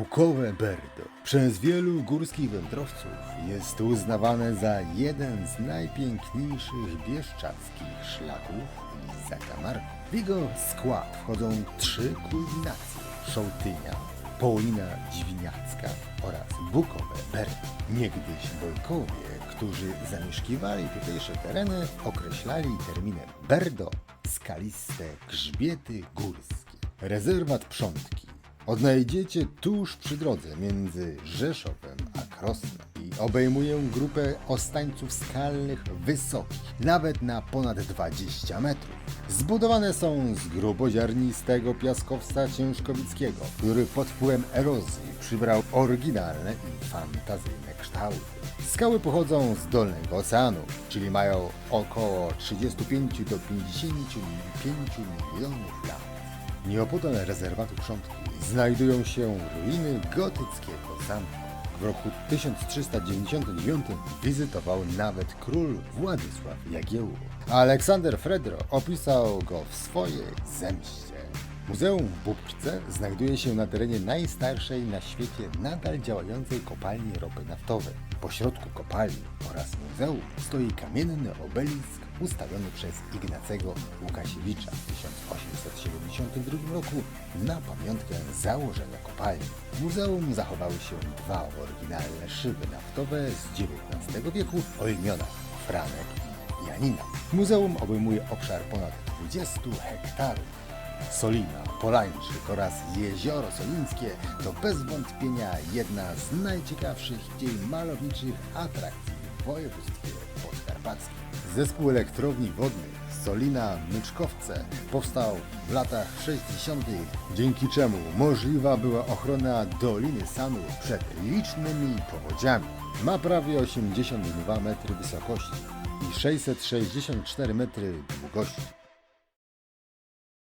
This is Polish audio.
Bukowe Berdo przez wielu górskich wędrowców jest uznawane za jeden z najpiękniejszych bieszczadzkich szlaków i zakamarków. W jego skład wchodzą trzy kulminacje Szołtynia, Połina Dźwiniacka oraz Bukowe Berdo. Niegdyś Bojkowie, którzy zamieszkiwali tutejsze tereny, określali terminem Berdo skaliste grzbiety górskie. Rezerwat Przątki odnajdziecie tuż przy drodze między Rzeszowem a Krosnem i obejmuje grupę ostańców skalnych wysokich, nawet na ponad 20 metrów. Zbudowane są z gruboziarnistego piaskowca ciężkowickiego, który pod wpływem erozji przybrał oryginalne i fantazyjne kształty. Skały pochodzą z Dolnego Oceanu, czyli mają około 35 do 55 milionów lat. Nieopodal rezerwatu Krzątki znajdują się ruiny gotyckiego zamku. W roku 1399 wizytował nawet król Władysław Jagiełło. Aleksander Fredro opisał go w swojej zemście. Muzeum w Bubczce znajduje się na terenie najstarszej na świecie nadal działającej kopalni ropy naftowej. Po środku kopalni oraz muzeum stoi kamienny obelisk ustawiony przez Ignacego Łukasiewicza w 1872 roku na pamiątkę założenia kopalni. W muzeum zachowały się dwa oryginalne szyby naftowe z XIX wieku o imionach Franek i Janina. Muzeum obejmuje obszar ponad 20 hektarów. Solina, Polańczyk oraz Jezioro Solińskie to bez wątpienia jedna z najciekawszych dzień malowniczych atrakcji w województwie podkarpackim. Zespół elektrowni wodnych Solina Myczkowce powstał w latach 60., dzięki czemu możliwa była ochrona Doliny Sanu przed licznymi powodziami. Ma prawie 82 metry wysokości i 664 metry długości.